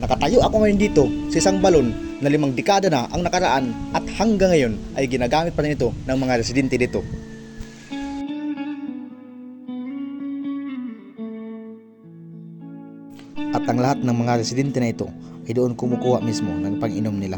Nakatayo ako ngayon dito sa isang balon na limang dekada na ang nakaraan at hanggang ngayon ay ginagamit pa rin ito ng mga residente dito. At ang lahat ng mga residente na ito ay doon kumukuha mismo ng pang-inom nila.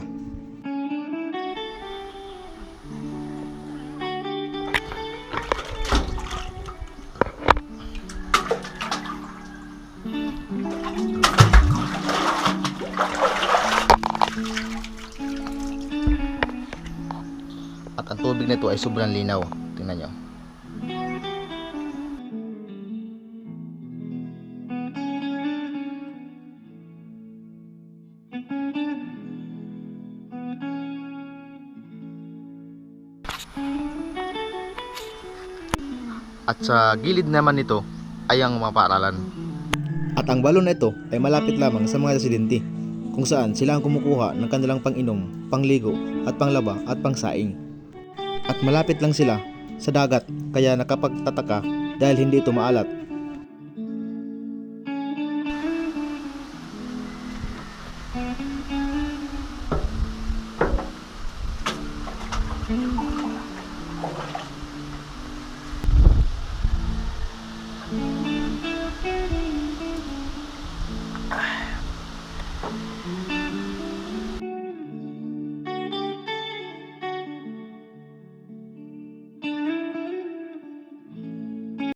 At ang tubig nito ay sobrang linaw. Tingnan nyo. At sa gilid naman nito ay ang mga paaralan. At ang balon na ito ay malapit lamang sa mga residente kung saan sila ang kumukuha ng kanilang panginom, pangligo at panglaba at pangsaing. At malapit lang sila sa dagat kaya nakapagtataka dahil hindi ito maalat.